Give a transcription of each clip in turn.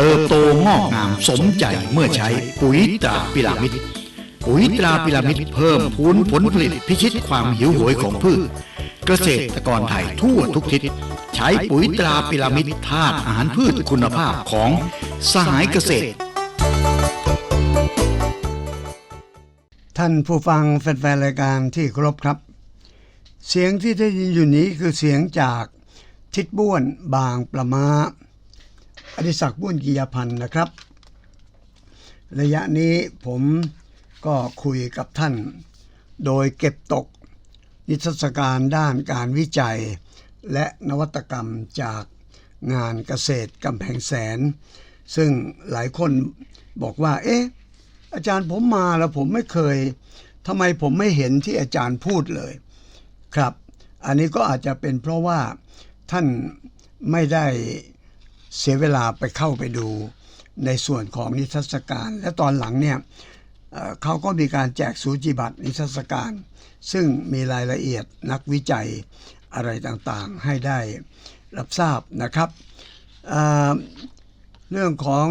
เติบโตงอกงามสมใจเมื่อใช้ปุ๋ยตราพิรามิดปุ๋ยตราพิรามิดเพิ่มพูนผลผลิตพิชิตความหิวโหยของพืช เกษตรกรไทยทั่วทุกทิศใช้ปุ๋ยตราพิรามิดธาตุอาหารพืชคุณภาพของสหายเกษตร ท่านผู้ฟังแฟนๆรายการที่เคารพครับ เสียงที่ได้ยินอยู่นี้คือเสียงจากทิดบ้วนบางประมา อดิศักดิ์บ้วนกิยพันธ์นะครับ ระยะนี้ผมก็คุยกับท่าน โดยเก็บตกนิทรรศการด้านการวิจัย และนวัตกรรมจากงานเกษตรกำแพงแสน ซึ่งหลายคนบอกว่า เอ๊ะ อาจารย์ผมมาแล้วผมไม่เคยทำไมผมไม่เห็นที่อาจารย์พูดเลย ครับ อันนี้ก็อาจจะเป็นเพราะว่าท่านไม่ได้ เสียเวลาไปเข้าไปดูในส่วนของนิทรรศการ และตอนหลังเนี่ยเขาก็มีการแจกสูจิบัตรนิทรรศการ ซึ่งมีรายละเอียดนักวิจัยอะไรต่างๆให้ได้รับทราบนะครับเเรื่องของ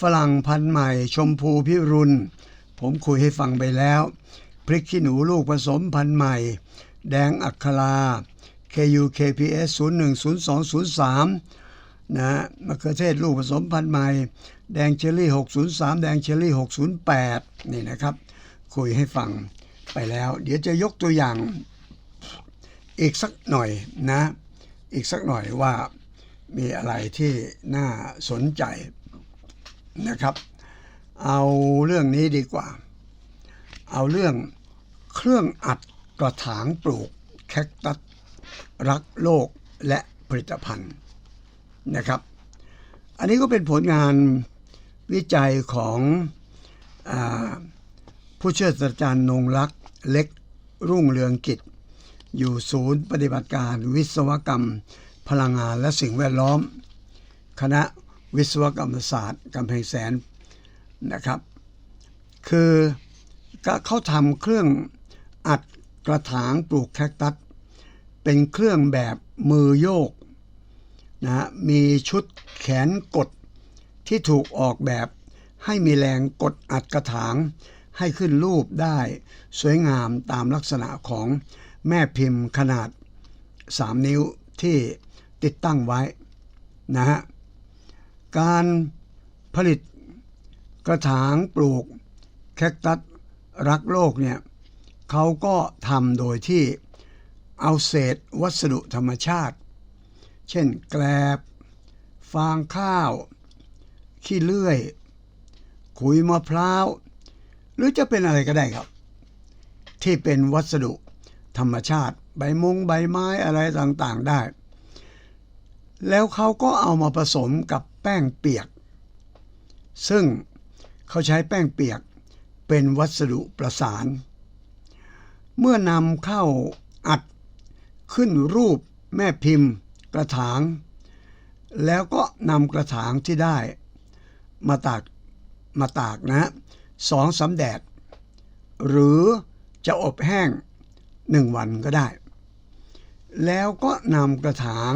ฝรั่งพันธุ์ใหม่ชมพูพิรุณ ผมคุยให้ฟังไปแล้ว พริกขี้หนูลูกผสมพันธุ์ใหม่ แดงอัครา KU KPS 010203 นะมะเขือเทศลูกผสมพันธุ์ใหม่ แดงเชอรี่ 603 แดงเชอรี่ 608 นี่นะครับ คุยให้ฟังไปแล้ว เดี๋ยวจะยกตัวอย่างอีกสักหน่อยนะ อีกสักหน่อยว่ามีอะไรที่น่าสนใจนะครับ เอาเรื่องนี้ดีกว่า เอาเรื่องเครื่องอัดกระถางปลูกแคคตัสรักโลกและผลิตภัณฑ์ นะครับ อันนี้ก็เป็นผลงานวิจัยของอผู้เชี่ยวชาญนงรักษ์เล็กรุ่งเรืองกิจ อยู่ศูนย์ปฏิบัติการวิศวกรรม พลังงานและสิ่งแวดล้อม คณะวิศวกรรมศาสตร์กำแพงแสนนะครับ คือเขาทำเครื่องอัดกระถางปลูกแคคตัส เป็นเครื่องแบบมือโยก นะมีชุดแขนกดที่ถูกออกแบบให้มีแรงกดอัดกระถาง ให้ขึ้นรูปได้สวยงามตามลักษณะของแม่พิมพ์ขนาด 3 นิ้วที่ติดตั้งไว้นะฮะการผลิตกระถางปลูกแคคตัสรักโลกเนี่ยเขาก็ทำโดยที่เอาเศษวัสดุธรรมชาติ เช่นแกลบ ฟางข้าว ขี้เลื่อย ขุยมะพร้าว หรือจะเป็นอะไรก็ได้ครับ ที่เป็นวัสดุธรรมชาติ ใบมงใบไม้อะไรต่างๆได้ แล้วเขาก็เอามาผสมกับแป้งเปียก ซึ่งเขาใช้แป้งเปียกเป็นวัสดุประสาน เมื่อนำเข้าอัดขึ้นรูปแม่พิมพ์ กระถาง แล้วก็นำกระถางที่ได้ มาตากมาตากนะสองสำแดด หรือจะอบแห้งหนึ่งวันก็ได้ แล้วก็นำกระถาง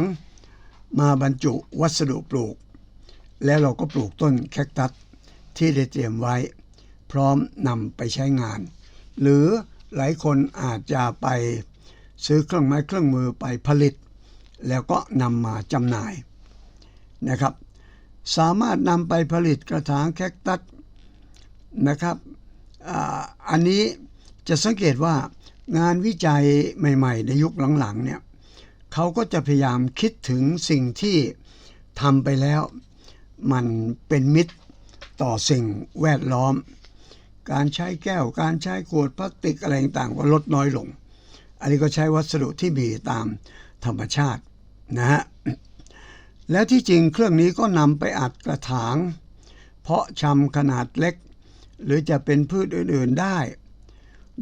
มาบรรจุวัสดุปลูก แล้วเราก็ปลูกต้นแคคตัสที่ได้เตรียมไว้ พร้อมนำไปใช้งาน หรือหลายคนอาจจะไปซื้อเครื่องไม้เครื่องมือไปผลิต แล้วก็นำมาจำหน่ายนะครับ สามารถนำไปผลิตกระถางแคคตัสนะครับอ,อันนี้จะสังเกตว่างานวิจัยใหม่ ๆ ในยุคหลังๆเนี่ยเขาก็จะพยายามคิดถึงสิ่งที่ทำไปแล้ว มันเป็นมิตรต่อสิ่งแวดล้อม การใช้แก้วการใช้ขวดพลาสติกอะไรต่างๆก็ลดน้อยลง อันนี้ก็ใช้วัสดุที่มีตามธรรมชาติ นะฮะแล้วที่จริงเครื่องนี้ก็นำไปอัดกระถาง เพาะชำขนาดเล็ก หรือจะเป็นพืชอื่นๆได้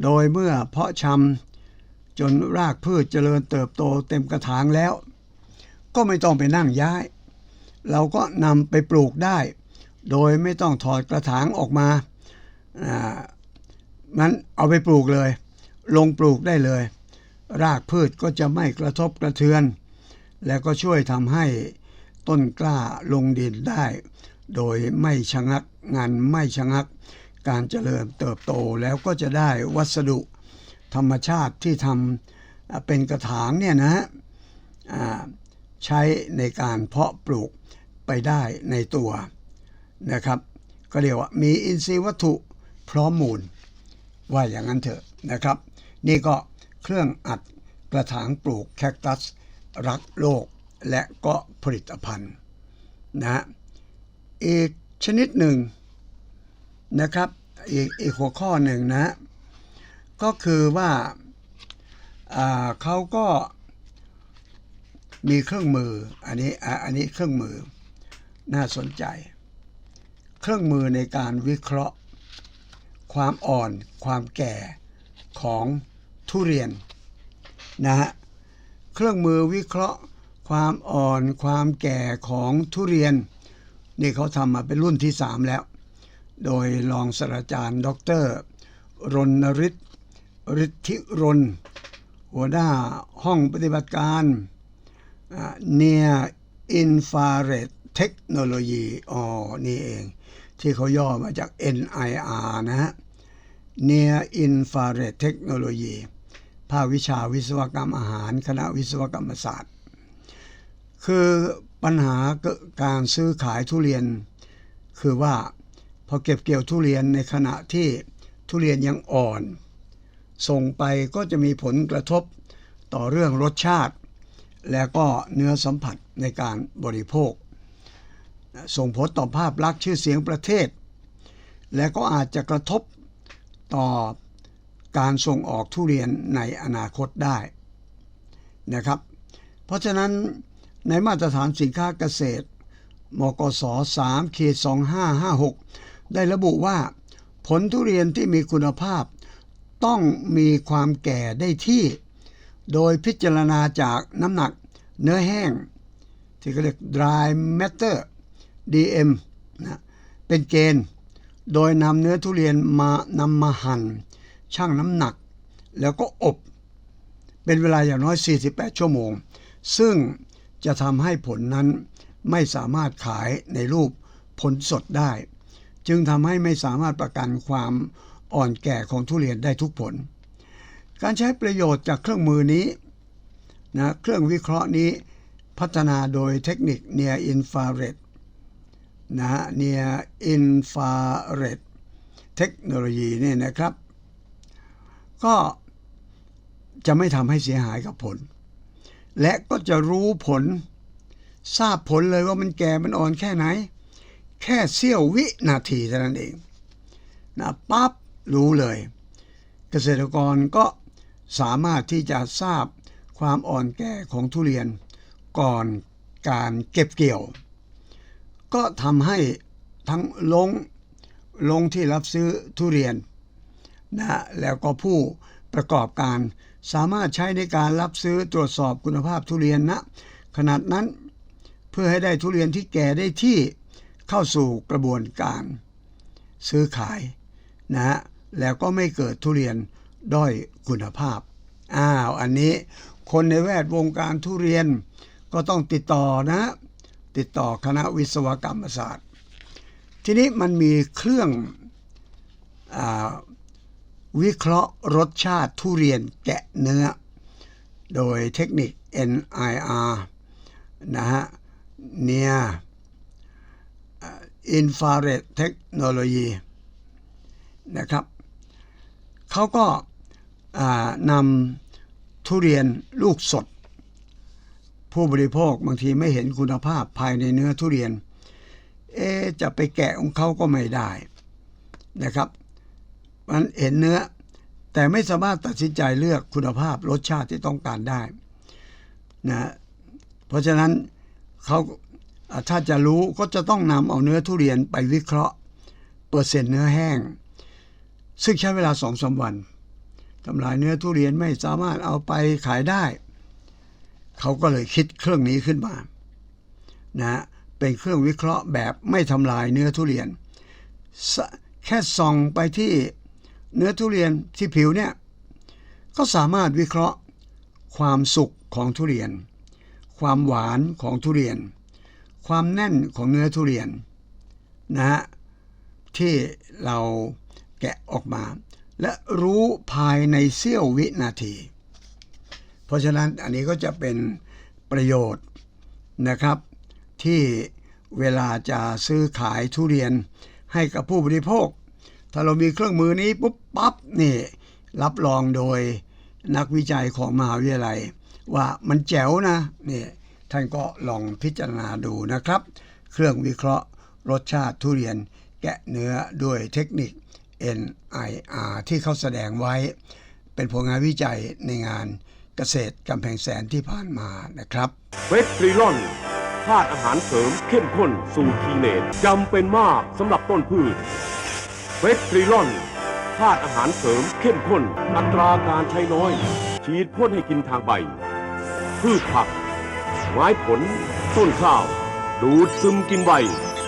โดยเมื่อเพาะชำจนรากพืชเจริญเติบโตเต็มกระถางแล้ว ก็ไม่ต้องไปนั่งย้าย เราก็นำไปปลูกได้ โดยไม่ต้องถอดกระถางออกมาอ่ามันเอาไปปลูกเลย ลงปลูกได้เลย รากพืชก็จะไม่กระทบกระเทือน แล้วก็ช่วยทำให้ต้นกล้าลงดินได้ โดยไม่ชะงักงานไม่ชะงัก การเจริญเติบโตแล้วก็จะได้วัสดุธรรมชาติที่ทำเป็นกระถางเนี่ยนะฮะใช้ในการเพาะปลูกไปได้ในตัวนะครับ ก็เรียกว่ามีอินทรีย์วัตถุพร้อมมูล ว่าอย่างนั้นเถอะนะครับ นี่ก็เครื่องอัดกระถางปลูกแคคตัส รักโลกและก็ผลิตภัณฑ์นะฮะอีกชนิดหนึ่งนะครับอีกอีกหัวข้อหนึ่งนะ ก็คือว่าาเขาก็มีเครื่องมืออันนี้อันนี้เครื่องมือน่าสนใจ เครื่องมือในการวิเคราะห์ ความอ่อนความแก่ของทุเรียนนะฮะ เครื่องมือวิเคราะห์ ความอ่อนความแก่ของทุเรียน นี่เขาทำมาเป็นรุ่นที่ 3 แล้ว โดยรองศาสตราจารย์ดอกเตอรรณฤทธิ์ฤทธิรนหัวหน้าห้องปฏิบัติการเนียอินฟาเรดเทคโนโลยีอ๋อนี่เอง ที่เขาย่อมาจาก NIR นะฮะ Near Infrared Technology ภาควิชาวิศวกรรมอาหาร คณะวิศวกรรมศาสตร์ คือปัญหากิดการซื้อขายทุเรียน คือว่าพอเก็บเกี่ยวทุเรียนในขณะที่ทุเรียนยังอ่อน ส่งไปก็จะมีผลกระทบต่อเรื่องรสชาติ และก็เนื้อสัมผัสในการบริโภค ส่งผลต่อภาพลักษณ์ชื่อเสียงประเทศ และก็อาจจะกระทบต่อ การส่งออกทุเรียนในอนาคตได้นะครับ เพราะฉะนั้นในมาตรฐานสินค้าเกษตร มกส3ขีด2556 ได้ระบุว่า ผลทุเรียนที่มีคุณภาพต้องมีความแก่ได้ที่ โดยพิจารณาจากน้ำหนักเนื้อแห้ง ที่เขาเรียก dry matter DM นะเป็นเกณฑ์ โดยนำเนื้อทุเรียนมานำมาหั่น ชั่งน้ำหนัก แล้วก็อบ เป็นเวลาอย่างน้อย 48 ชั่วโมง ซึ่งจะทำให้ผลนั้นไม่สามารถขายในรูปผลสดได้ จึงทำให้ไม่สามารถประกันความอ่อนแก่ของทุเรียนได้ทุกผล การใช้ประโยชน์จากเครื่องมือนี้นะเครื่องวิเคราะห์นี้พัฒนาโดยเทคนิค Near Infrared นะฮะ Near Infrared เทคโนโลยีนี่นะครับ ก็จะไม่ทำให้เสียหายกับผล และก็จะรู้ผล ทราบผลเลยว่ามันแก่มันอ่อนแค่ไหน แค่เสี้ยววินาทีเท่านั้นเองนะปั๊บรู้เลย เกษตรกรก็สามารถที่จะทราบความอ่อนแก่ของทุเรียนก่อนการเก็บเกี่ยว ก็ทำให้ทั้งลงลงที่รับซื้อทุเรียน นะแล้วก็ผู้ประกอบการ สามารถใช้ในการรับซื้อตรวจสอบคุณภาพทุเรียนนะขนาดนั้นเพื่อให้ได้ทุเรียนที่แก่ได้ที่เข้าสู่กระบวนการซื้อขายนะฮะแล้วก็ไม่เกิดทุเรียนด้อยคุณภาพอ้าวอันนี้คนในแวดวงการทุเรียนก็ต้องติดต่อนะ ติดต่อคณะวิศวกรรมศาสตร์ ทีนี้มันมีเครื่องอ วิเคราะห์รสชาติทุเรียนแกะเนื้อ โดยเทคนิค NIR นะฮะ Near Infrared Technology นะครับเขาก็นำทุเรียนลูกสด ผู้บริโภคบางทีไม่เห็นคุณภาพภายในเนื้อทุเรียน เอจะไปแกะของเขาก็ไม่ได้นะครับ มันเห็นเนื้อ แต่ไม่สามารถตัดสินใจเลือกคุณภาพรสชาติที่ต้องการได้นะเพราะฉะนั้นเขาถ้าจะรู้ก็จะต้องนำเอาเนื้อทุเรียนไปวิเคราะห์ เปอร์เซ็นต์เนื้อแห้ง ซึ่งใช้เวลาสองสาวันทำลายเนื้อทุเรียนไม่สามารถเอาไปขายได้ เขาก็เลยคิดเครื่องนี้ขึ้นมานะเป็นเครื่องวิเคราะห์แบบไม่ทำลายเนื้อทุเรียน แค่ส่องไปที่ เนื้อทุเรียนที่ผิวเนี่ยก็สามารถวิเคราะห์ ความสุกของทุเรียน ความหวานของทุเรียน ความแน่นของเนื้อทุเรียนนะฮะที่เราแกะออกมา และรู้ภายในเสี้ยววินาที เพราะฉะนั้นอันนี้ก็จะเป็นประโยชน์นะครับ ที่เวลาจะซื้อขายทุเรียนให้กับผู้บริโภค ถ้าเรามีเครื่องมือนี้ปุ๊บปั๊บนี่รับรองโดยนักวิจัยของมหาวิทยาลัย ว่ามันแจ๋วนะนี่ท่านก็ลองพิจารณาดูนะครับ เครื่องวิเคราะห์รสชาติทุเรียนแกะเนื้อด้วยเทคนิค NIR ที่เขาแสดงไว้ เป็นผลงานวิจัยในงานเกษตรกำแพงแสนที่ผ่านมานะครับเวสตรีลอนธาตุอาหารเสริมเข้มข้นสูตรทีเนตจำเป็นมากสำหรับต้นพืช เวสตรีลอนธาตุอาหารเสริมเข้มข้น อัตราการใช้น้อย ฉีดพ่นให้กินทางใบ พืชผัก ไม้ผล ต้นข้าว ดูดซึมกินใบ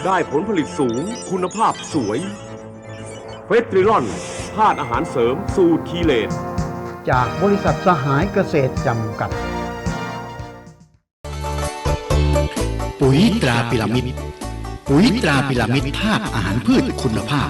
ได้ผลผลิตสูง คุณภาพสวย เวสตรีลอนธาตุอาหารเสริมสูตรทีเลตจากบริษัทสหายเกษตรจำกัด ปุ๋ยตราพิรามิด ปุ๋ยตราพิรามิดธาตุอาหารพืชคุณภาพ